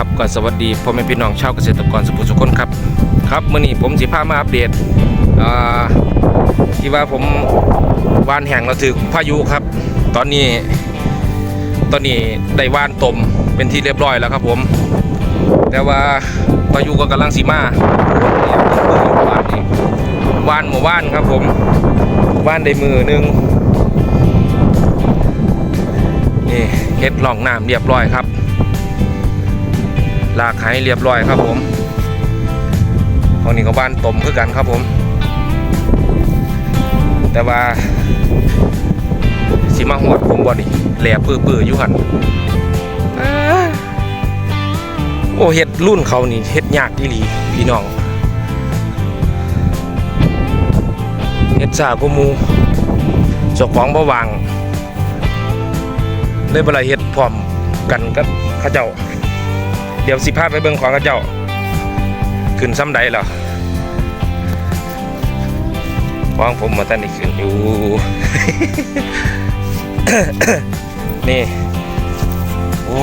ครับก็สวัสดีพ่อแม่พี่น้องชาวเกษตรกรสุภุสุคนครับครับมื้อนี้ผมสิพามาอัปเดตอ่าที่ว่าผมวานแห่งเราถึกพายุครับ ตอนนี้ ตอนนี้ได้วานตมเป็นที่เรียบร้อยแล้วครับผม แต่ว่าพายุก็กำลังสีมาวานอีกวานหมู่บ้านครับผมวานได้มือหนึงนี่เฮ็ดล่องน้ำเรียบร้อยครับ ลากให้เรียบร้อยครับผมของนี้ก็บ้านตมคือกันครับผม แต่ว่าสิมาหวดผมบ่นี่แหลปื้อๆอยู่หันโอ้เฮ็ดรุ่นเขานี่เฮ็ดยากอีหลีพี่น้องเฮ็ดซาก็มูจ้าของบ่วางเลยบ่ละเฮ็ดพร้อมกันกับเขาเจ้า ดี๋ยวสิพาไปเบิ่งของกระเจ้า ขึ้นซ้ำใดเหรอของผมมาตั้งนี่ขึ้นอยู่ นี่ โอ้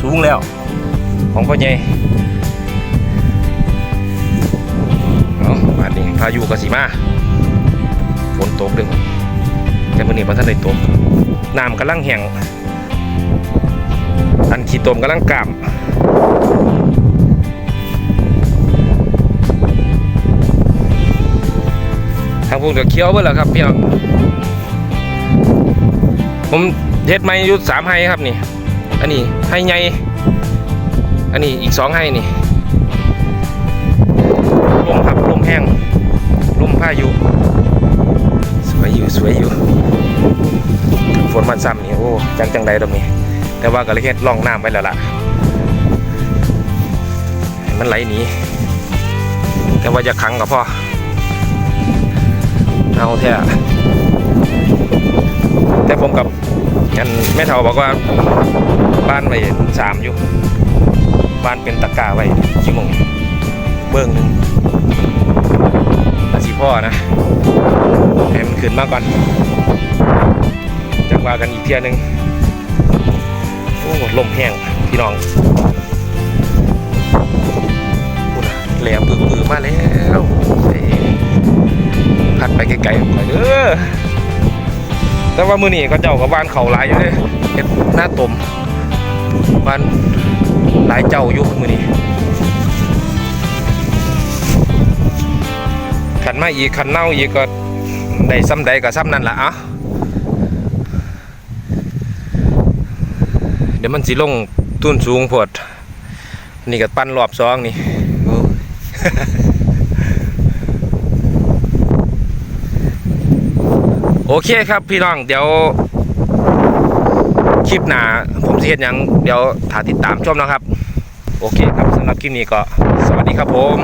สูงแล้ว ของพ่อใหญ่เอาบาดนี้พายุกสิมาฝนตกเดึงแต่มื่อนี้มันท่านได้ตกน้ำกำลังแห้ง อันขี้ตมกำลังกามทางพวกเดือเคี้ยวเบิ่แล้วครับพี่น้องผมเฮ็ดไม้ยุดสามไฮครับนี่ อันนี้ไฮใหญ่อันนี้อีกสองไฮนี่ลมครับลมแห้งลมพายุสวยอยู่สวยอยู่ฝนมันซ้ำนี่โอ้จังจังใดตรงนี้ แต่ว่าก็เลยเฮ็ดล่องน้ำไปแล้วล่ะมันไหลหนีแต่ว่าจะขังกับพ่อเอาแท้แต่ผมกับยันแม่เฒ่าบอกว่าบ้านไว้สามอยู่บ้านเป็นตะกร้าไว้ชิมงเบื้องหนึ่งอาสิพ่อนะให้มันขึ้นมาก่อนจักว่ากันอีกเที่ยหนึง อ้ลมแห้งพี่น้องแหลมปื้อมาแล้วพัดไปไกลๆไปเด้อแต่ว่ามือนี้ก็เจ้ากับบ้านเขาหลายอยู่เลยเฮ็ดหน้าตมบ้านหลายเจ้าอยู่มือนี้ขันมาอีกขันเน่าอีกก็ได้ซ้ำใดก็ซ้ำนั่นละอะ เดี๋ยวมันสิลงทุนสูงโพดนี่ก็ปั้นรอบสองนี่โอเคครับพี่น้องเดี๋ยว คลิปหนาผมสิเฮ็ดยังเดี๋ยวถ้าติดตามชมนะครับ โอเคครับสำหรับคลิปนี้ก็ สวัสดีครับผม